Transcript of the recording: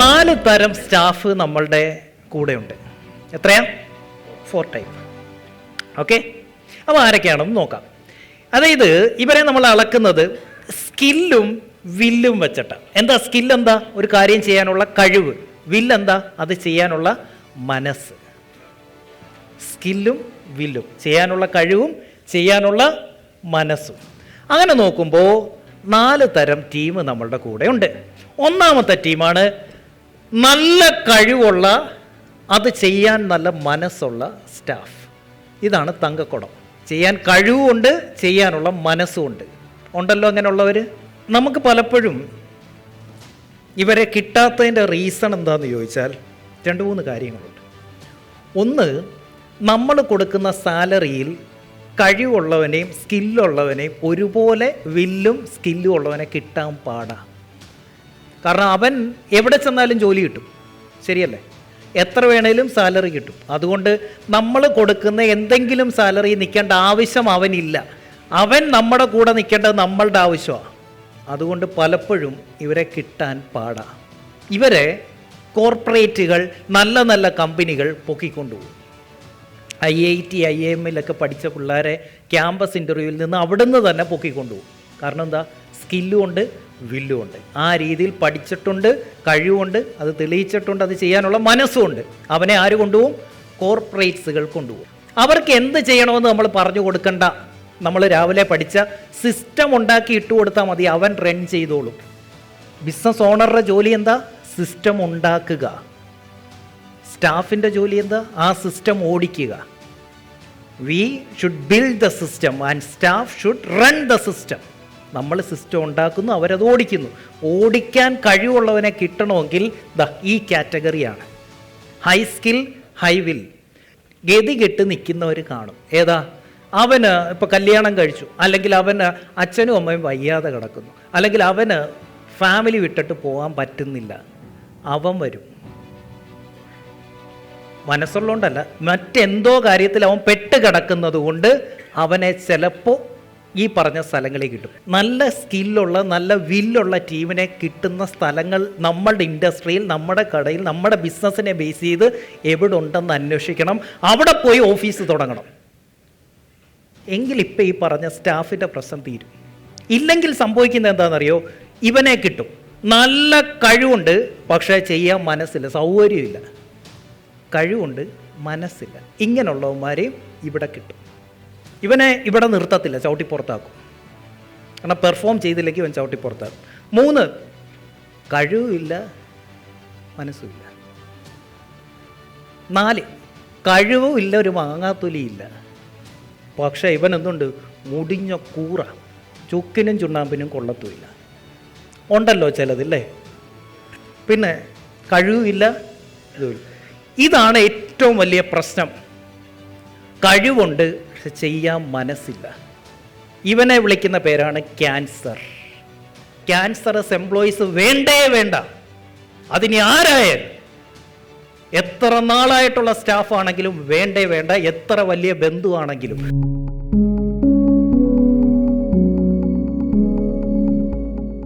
നാല് തരം സ്റ്റാഫ് നമ്മളുടെ കൂടെയുണ്ട്. എത്രയാ? ഫോർ ടൈപ്പ് ഓക്കെ അപ്പോൾ ആരൊക്കെയാണെന്ന് നോക്കാം. അതായത് ഇവരെ നമ്മൾ അളക്കുന്നത് സ്കില്ലും വില്ലും വെച്ചിട്ടാണ് എന്താ സ്കിൽ എന്താ? ഒരു കാര്യം ചെയ്യാനുള്ള കഴിവ്. വില്ലെന്താ അത് ചെയ്യാനുള്ള മനസ്സ്. സ്കില്ലും വില്ലും. ചെയ്യാനുള്ള കഴിവും ചെയ്യാനുള്ള മനസ്സും. അങ്ങനെ നോക്കുമ്പോൾ നാല് തരം ടീം നമ്മളുടെ കൂടെ ഉണ്ട് ഒന്നാമത്തെ ടീമാണ് നല്ല കഴിവുള്ള അത് ചെയ്യാൻ നല്ല മനസ്സുള്ള സ്റ്റാഫ് ഇതാണ് തങ്കക്കുടം. ചെയ്യാൻ കഴിവുമുണ്ട് ചെയ്യാനുള്ള മനസ്സുമുണ്ട്. ഉണ്ടല്ലോ അങ്ങനെയുള്ളവർ നമുക്ക് പലപ്പോഴും ഇവരെ കിട്ടാത്തതിന്റെ റീസൺ എന്താണെന്ന് ചോദിച്ചാൽ രണ്ട് മൂന്ന് കാര്യങ്ങളുണ്ട്. ഒന്ന് നമ്മൾ കൊടുക്കുന്ന സാലറിയിൽ കഴിവുള്ളവനെയും സ്കില്ലുള്ളവനെയും ഒരുപോലെ വില്ലും സ്കില്ലും ഉള്ളവനെ കിട്ടാൻ പാടാ. കാരണം അവൻ എവിടെ ചെന്നാലും ജോലി കിട്ടും. ശരിയല്ലേ? എത്ര വേണേലും സാലറി കിട്ടും. അതുകൊണ്ട് നമ്മൾ കൊടുക്കുന്ന എന്തെങ്കിലും സാലറി നിൽക്കേണ്ട ആവശ്യം അവനില്ല. അവൻ നമ്മുടെ കൂടെ നിൽക്കേണ്ടത് നമ്മളുടെ ആവശ്യമാണ് അതുകൊണ്ട് പലപ്പോഴും ഇവരെ കിട്ടാൻ പാടാ. ഇവരെ കോർപ്പറേറ്റുകൾ നല്ല നല്ല കമ്പനികൾ പൊക്കിക്കൊണ്ടുപോകും. I I T I M എല്ലൊക്കെ പഠിച്ച പിള്ളേരെ ക്യാമ്പസ് ഇന്റർവ്യൂവിൽ നിന്ന് അവിടുന്ന് തന്നെ പൊക്കിക്കൊണ്ടുപോകും. കാരണം എന്താ? സ്കില്ലും ഉണ്ട് വില്ലും ഉണ്ട് ആ രീതിയിൽ പഠിച്ചിട്ടുണ്ട് കഴിവുണ്ട് അത് തെളിയിച്ചിട്ടുണ്ട് അത് ചെയ്യാനുള്ള മനസ്സുമുണ്ട് അവനെ ആര് കൊണ്ടുപോകും? കോർപ്പറേറ്റ്സുകൾ കൊണ്ടുപോകും. അവർക്ക് എന്ത് ചെയ്യണമെന്ന് നമ്മൾ പറഞ്ഞു കൊടുക്കണ്ട. നമ്മൾ രാവിലെ പഠിച്ച സിസ്റ്റം ഉണ്ടാക്കി ഇട്ട് കൊടുത്താൽ മതി അവൻ റൺ ചെയ്തോളും. ബിസിനസ് ഓണറുടെ ജോലി എന്താ? സിസ്റ്റം ഉണ്ടാക്കുക. സ്റ്റാഫിന്റെ ജോലി എന്താ? ആ സിസ്റ്റം ഓടിക്കുക. We should build the system and staff should run the system. നമ്മൾ സിസ്റ്റം ഉണ്ടാക്കുന്നു അവരത് ഓടിക്കുന്നു. ഓടിക്കാൻ കഴിവുള്ളവനെ കിട്ടണമെങ്കിൽ ദ ഈ കാറ്റഗറിയാണ്. High skill high will. ഗതി കെട്ട് നിൽക്കുന്നവർ കാണും. ഏതാ? അവന് ഇപ്പോൾ കല്യാണം കഴിച്ചു. അല്ലെങ്കിൽ അവന് അച്ഛനും അമ്മയും വയ്യാതെ കിടക്കുന്നു. അല്ലെങ്കിൽ അവന് ഫാമിലി വിട്ടിട്ട് പോകാൻ പറ്റുന്നില്ല. അവൻ വരും. മനസ്സുള്ളതുകൊണ്ടല്ല മറ്റെന്തോ കാര്യത്തിൽ അവൻ പെട്ട് കിടക്കുന്നത് കൊണ്ട് അവനെ ചിലപ്പോൾ ഈ പറഞ്ഞ സ്ഥലങ്ങളിൽ കിട്ടും. നല്ല സ്കില്ലുള്ള നല്ല വില്ലുള്ള ടീമിനെ കിട്ടുന്ന സ്ഥലങ്ങൾ നമ്മളുടെ ഇൻഡസ്ട്രിയിൽ നമ്മുടെ കടയിൽ നമ്മുടെ ബിസിനസ്സിനെ ബേസ് ചെയ്ത് എവിടെ ഉണ്ടെന്ന് അന്വേഷിക്കണം. അവിടെ പോയി ഓഫീസ് തുടങ്ങണം. എങ്കിൽ ഇപ്പം ഈ പറഞ്ഞ സ്റ്റാഫിന്റെ പ്രശ്നം തീരും. ഇല്ലെങ്കിൽ സംഭവിക്കുന്നത് എന്താണെന്നറിയോ? ഇവനെ കിട്ടും. നല്ല കഴിവുണ്ട് പക്ഷേ ചെയ്യാൻ മനസ്സില്ല. സൗകര്യമില്ല. കഴിവുണ്ട് മനസ്സില്ല. ഇങ്ങനെയുള്ളവന്മാരെയും ഇവിടെ കിട്ടും. ഇവനെ ഇവിടെ നിർത്തത്തില്ല ചവിട്ടിപ്പുറത്താക്കും കാരണം പെർഫോം ചെയ്തില്ലെങ്കിൽ ഇവൻ ചവിട്ടിപ്പുറത്താക്കും മൂന്ന് കഴിവില്ല മനസ്സുമില്ല. നാല് കഴിവും ഇല്ല ഒരു മാങ്ങാത്തൊലിയില്ല. പക്ഷേ ഇവനെന്തുണ്ട് മുടിഞ്ഞ കൂറ. ചുക്കിനും ചുണ്ണാമ്പിനും കൊള്ളത്തുമില്ല. ഉണ്ടല്ലോ ചിലതില്ലേ? പിന്നെ കഴിവില്ല ഇതുമില്ല. ഇതാണ് ഏറ്റവും വലിയ പ്രശ്നം. കഴിവുണ്ട് പക്ഷെ ചെയ്യാൻ മനസ്സില്ല. ഇവനെ വിളിക്കുന്ന പേരാണ് ക്യാൻസർ. ക്യാൻസറസ് എംപ്ലോയീസ് വേണ്ടേ വേണ്ട. അതിനി ആരായാലും? എത്ര നാളായിട്ടുള്ള സ്റ്റാഫ് ആണെങ്കിലും വേണ്ടേ വേണ്ട. എത്ര വലിയ ബന്ധുവാണെങ്കിലും.